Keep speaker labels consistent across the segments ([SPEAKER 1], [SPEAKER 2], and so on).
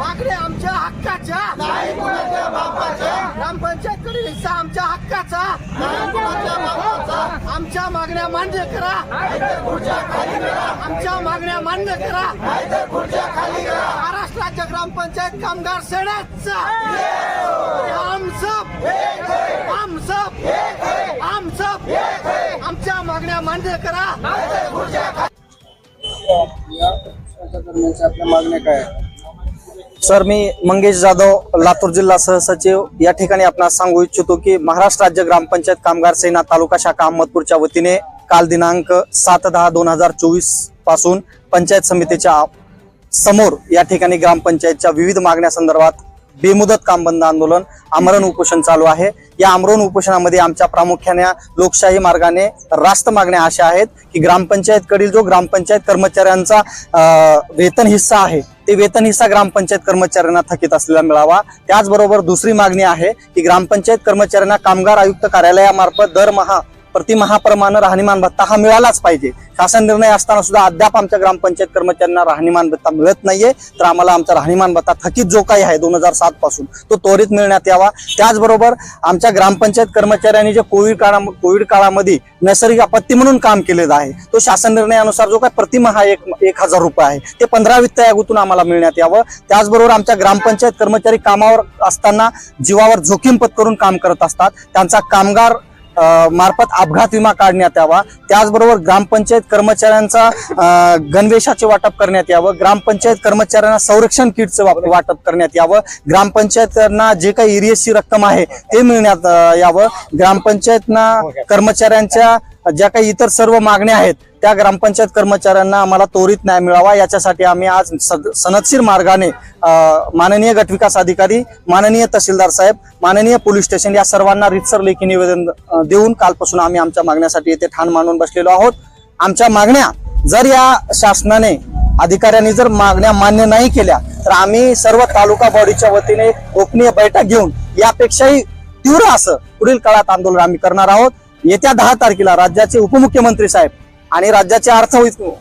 [SPEAKER 1] मागण्या आमच्या हक्काच्या. नाही कोणाच्या बापाच्या. ग्रामपंचायत कडील हिस्सा आमच्या हक्काचा. नाही कोणाच्या बापाचा. आमच्या मागण्या मान्य करा. नाहीतर खुर्च्या खाली करा. आमच्या मागण्या मान्य करा. नाहीतर खुर्च्या खाली करा. महाराष्ट्राच्या ग्रामपंचायत कामगार सेनाचा. मान्य करा.
[SPEAKER 2] मागण्या काय
[SPEAKER 3] सर मी मंगेश जाधव लातूर जिल्हा सहसचिव या ठिकाणी आपणास सांगू इच्छितो की महाराष्ट्र राज्य ग्रामपंचायत कामगार सेना तालुका शाखा अहमदपूरच्या वतीने काल दिनांक सात दहा दोन हजार चोवीसपासून पंचायत समितीच्या समोर या ठिकाणी ग्रामपंचायतच्या विविध मागण्या संदर्भात बेमुदत काम बंद आंदोलन आमरण उपोषण चालू आहे. या आमरण उपोषणामध्ये आमच्या प्रामुख्याने लोकशाही मार्गाने रास्त मागण्या अशा आहेत की ग्रामपंचायतकडील जो ग्रामपंचायत कर्मचाऱ्यांचा वेतन हिस्सा आहे ते वेतन हिस्सा ग्रामपंचायत कर्मचाऱ्यांना थकीत असलेला मिळावा. त्याचबरोबर दुसरी मागणी आहे की ग्रामपंचायत कर्मचाऱ्यांना कामगार आयुक्त कार्यालयामार्फत दरमहा प्रतिमहाप्रमाणे राहणीमान भत्ता हा मिळालाच पाहिजे. शासन निर्णय असताना सुद्धा अद्याप आमच्या ग्रामपंचायत कर्मचाऱ्यांना राहणीमान भत्ता मिळत नाहीये. तर आम्हाला आमचा राहणीमान भत्ता थकीत जो काही आहे दोन हजार सात पासून तो त्वरित मिळण्यात यावा. त्याचबरोबर आमच्या ग्रामपंचायत कर्मचाऱ्यांनी जे कोविड काळा कोविड काळामध्ये नैसर्गिक आपत्ती म्हणून काम केलेलं आहे तो शासन निर्णयानुसार जो काय प्रतिमहा एक एक हजार रुपये आहे ते पंधरा वित्त आयोगातून आम्हाला मिळण्यात यावं. त्याचबरोबर आमच्या ग्रामपंचायत कर्मचारी कामावर असताना जीवावर जोखीम पत्करून काम करत असतात. त्यांचा कामगार मार्फत अपघात विमा काढण्यात यावा. त्याचबरोबर ग्रामपंचायत कर्मचाऱ्यांचा गणवेशाचे वाटप करण्यात यावं. ग्रामपंचायत कर्मचाऱ्यांना संरक्षण किटचं वाटप करण्यात यावं. ग्रामपंचायतना जे काही एरियसची रक्कम आहे ते मिळण्यात यावं. ग्रामपंचायतना कर्मचाऱ्यांच्या ज्या काही इतर सर्व मागण्या आहेत त्या ग्रामपंचायत कर्मचाऱ्यांना आम्हाला त्वरित न्याय मिळावा. याच्यासाठी आम्ही आज सद- सनदशीर मार्गाने माननीय गटविकास अधिकारी माननीय तहसीलदार साहेब माननीय पोलीस स्टेशन या सर्वांना रितसर लेखी निवेदन देऊन कालपासून आम्ही आमच्या मागण्यासाठी येथे ठाण मांडून बसलेलो आहोत. आमच्या मागण्या जर या शासनाने अधिकाऱ्यांनी जर मागण्या मान्य नाही केल्या तर आम्ही सर्व तालुका बॉडीच्या वतीने गोपनीय बैठक घेऊन यापेक्षाही तीव्र असं पुढील काळात आंदोलन आम्ही करणार आहोत. येत्या दहा तारखेला राज्याचे उपमुख्यमंत्री साहेब आणि राज्याचे अर्थ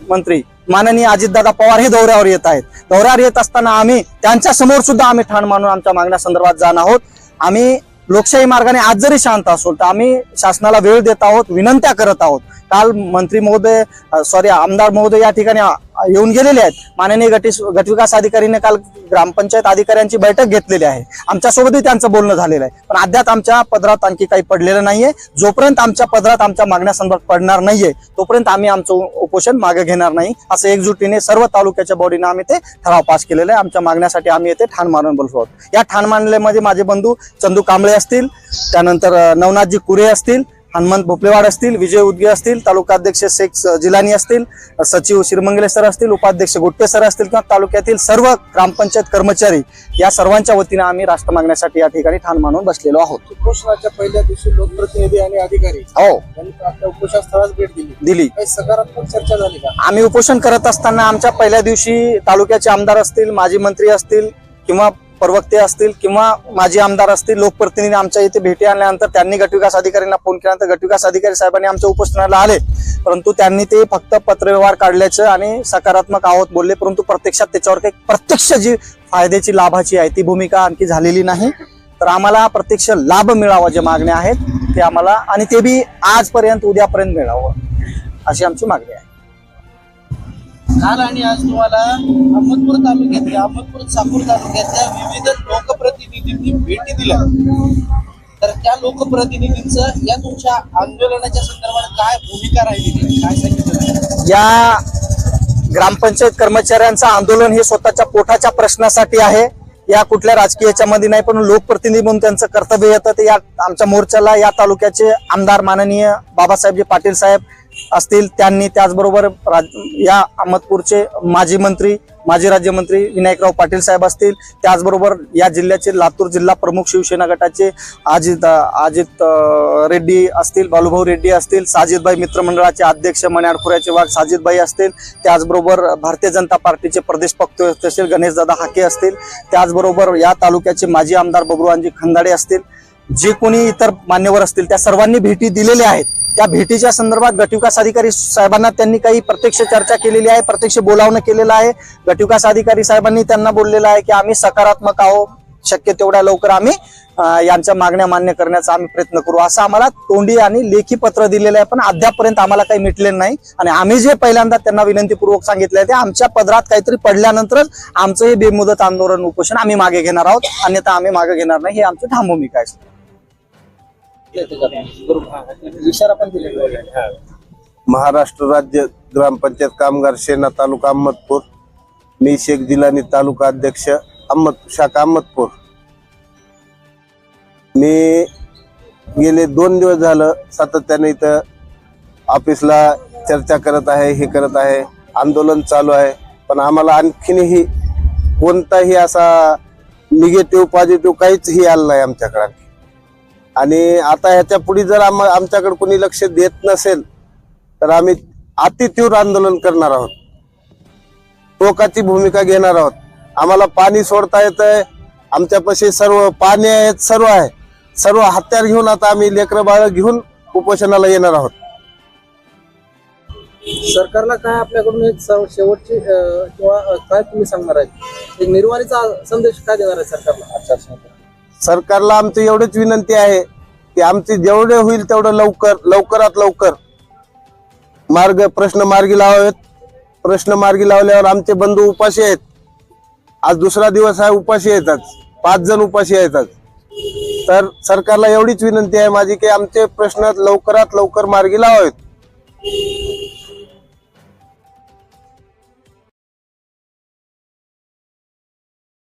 [SPEAKER 3] मंत्री माननीय अजितदादा पवार हे दौऱ्यावर येत आहेत. दौऱ्यावर येत असताना आम्ही त्यांच्यासमोर सुद्धा आम्ही ठाण मानून आमच्या मागण्या संदर्भात जाणार आहोत. आम्ही लोकशाही मार्गाने आज जरी शांत असो तर आम्ही शासनाला वेळ देत आहोत विनंत्या करत आहोत. काल मंत्री महोदय सॉरी आमदार महोदय या ठिकाणी येऊन गेलेले आहेत. माननीय गटी गटविकास अधिकारीने काल ग्रामपंचायत अधिकाऱ्यांची बैठक घेतलेली आहे. आमच्यासोबतही त्यांचं बोलणं झालेलं आहे. पण अद्याप आमच्या पदरात आणखी काही पडलेलं नाहीये. जोपर्यंत आमच्या पदरात आमच्या मागण्यासंदर्भात पडणार नाहीये तोपर्यंत आम्ही आमचं उपोषण मागे घेणार नाही. असं एकजुटीने सर्व तालुक्याच्या बॉडीने आम्ही ते ठराव पास केलेला आहे. आमच्या मागण्यासाठी आम्ही येथे ठाण मारून बोलतो आहोत. या ठाण मानलेमध्ये माझे बंधू चंदू कांबळे असतील त्यानंतर नवनाथजी कुरे असतील हनुमंत भोपलेवाड असतील विजय उदगे असतील तालुका अध्यक्ष शेख जिलानी असतील सचिव शिरमंगले सर असतील उपाध्यक्ष गुट्टे सर असतील किंवा तालुक्यातील सर्व ग्रामपंचायत कर्मचारी या सर्वांच्या वतीने आम्ही राष्ट्र मागण्यासाठी या ठिकाणी ठाण मानून बसलेलो आहोत.
[SPEAKER 2] उपोषणाच्या पहिल्या दिवशी लोकप्रतिनिधी आणि अधिकारी
[SPEAKER 3] हो.
[SPEAKER 2] उपोषण स्थळास भेट दिली.
[SPEAKER 3] दिली.
[SPEAKER 2] सकारात्मक चर्चा झाली का?
[SPEAKER 3] आम्ही उपोषण करत असताना आमच्या पहिल्या दिवशी तालुक्याचे आमदार असतील माजी मंत्री असतील किंवा प्रवक्ते असतील किंवा माजी आमदार असतील लोकप्रतिनिधी आमच्या इथे भेटी आणल्यानंतर त्यांनी गटविकास अधिकाऱ्यांना फोन केल्यानंतर गटविकास अधिकारी साहेबांनी आमच्या उपस्थितीला आले. परंतु त्यांनी ते फक्त पत्रव्यवहार काढल्याचं आणि सकारात्मक आहोत बोलले परंतु प्रत्यक्षात त्याच्यावर काही प्रत्यक्ष जी फायद्याची लाभाची आहे ती भूमिका आणखी झालेली नाही. तर आम्हाला प्रत्यक्ष लाभ मिळावा जे मागण्या आहेत ते आम्हाला आणि ते बी आजपर्यंत उद्यापर्यंत मिळावं अशी आमची मागणी आहे.
[SPEAKER 4] काल आणि आज तुम्हाला अहमदपूर तालुक्यातल्या अहमदपूर चाकूर तालुक्यातल्या विविध लोकप्रतिनिधींनी भेटी दिल्या. तर त्या लोकप्रतिनिधींचं या तुमच्या आंदोलनाच्या संदर्भात काय भूमिका राहिलेली काय सांगितलं
[SPEAKER 3] या ग्रामपंचायत कर्मचाऱ्यांचं आंदोलन हे स्वतःच्या पोटाच्या प्रश्नासाठी आहे. या कुठल्या राजकीय याच्यामध्ये नाही पण लोकप्रतिनिधी म्हणून त्यांचं कर्तव्य येतं. ते या आमच्या मोर्चाला या तालुक्याचे आमदार माननीय बाबासाहेबजी पाटील साहेब असतील त्यांनी त्याचबरोबर राज- या अहमदपूरचे माजी मंत्री माजी राज्यमंत्री विनायकराव पाटील साहेब असतील. त्याचबरोबर या जिल्ह्याचे लातूर जिल्हा प्रमुख शिवसेना गटाचे अजित अजित रेड्डी असतील बालूभाऊ रेड्डी असतील साजिदभाई मित्रमंडळाचे अध्यक्ष मण्याडखोऱ्याचे वाघ साजिदभाई असतील. त्याचबरोबर भारतीय जनता पार्टीचे प्रदेश पक्ष असतील गणेशदादा हाके असतील. त्याचबरोबर या तालुक्याचे माजी आमदार बबरूवांजी खंदाडे असतील. जे कोणी इतर मान्यवर असतील त्या सर्वांनी भेटी दिलेल्या आहेत. त्या भेटीच्या संदर्भात गटविकास अधिकारी साहेबांना त्यांनी काही प्रत्यक्ष चर्चा केलेली आहे प्रत्यक्ष बोलावणं केलेलं आहे. गटविकास अधिकारी साहेबांनी त्यांना बोललेलं आहे की आम्ही सकारात्मक आहोत शक्य तेवढ्या लवकर आम्ही यांच्या मागण्या मान्य करण्याचा आम्ही प्रयत्न करू. असं आम्हाला तोंडी आणि लेखी पत्र दिलेलं आहे पण अद्यापपर्यंत आम्हाला काही मिटलेलं नाही. आणि आम्ही जे पहिल्यांदा त्यांना विनंतीपूर्वक सांगितलं ते आमच्या पदरात काहीतरी पडल्यानंतरच आमचं हे बेमुदत आंदोलन उपोषण आम्ही मागे घेणार आहोत. अन्यथा आम्ही मागे घेणार नाही. हे आमची ठाम भूमिका आहे
[SPEAKER 2] इशारा पण दिलेला
[SPEAKER 5] महाराष्ट्र राज्य ग्रामपंचायत कामगार सेना तालुका अहमदपूर. मी शेख दिलानी तालुका अध्यक्ष अहमद शाखा अहमदपूर. मी गेले दोन दिवस झालं सातत्याने इथं ऑफिसला चर्चा करत आहे हे करत आहे. आंदोलन चालू आहे. पण आम्हाला आणखीनही कोणताही असा निगेटिव्ह पॉझिटिव्ह काहीच ही आलं नाही आमच्याकडे आणखी. आणि आता ह्याच्या पुढे जर आम आमच्याकडे कोणी लक्ष देत नसेल तर आम्ही अतितीव्र आंदोलन करणार आहोत. टोकाची भूमिका घेणार आहोत. आम्हाला पाणी सोडता येतंय. आमच्यापाशी सर्व पाणी आहेत सर्व आहे. सर्व हत्यार घेऊन आता आम्ही लेकरं बाळ घेऊन उपोषणाला येणार आहोत.
[SPEAKER 2] सरकारला काय आपल्याकडून एक शेवटची किंवा काय तुम्ही सांगणार आहे एक निर्वाणीचा संदेश काय देणार आहे सरकारला? आचारसंहिता.
[SPEAKER 5] सरकारला आमची एवढीच विनंती आहे की आमची जेवढे होईल तेवढं लवकर लवकरात लवकर मार्ग प्रश्न मार्गी लावावेत. प्रश्न मार्गी लावल्यावर आमचे बंधू उपाशी आहेत. आज दुसरा दिवस आहे उपाशी आहेत पाच जण उपाशी आहेत तर सरकारला एवढीच विनंती आहे माझी की आमचे प्रश्न लवकरात लवकर मार्गी लावावेत.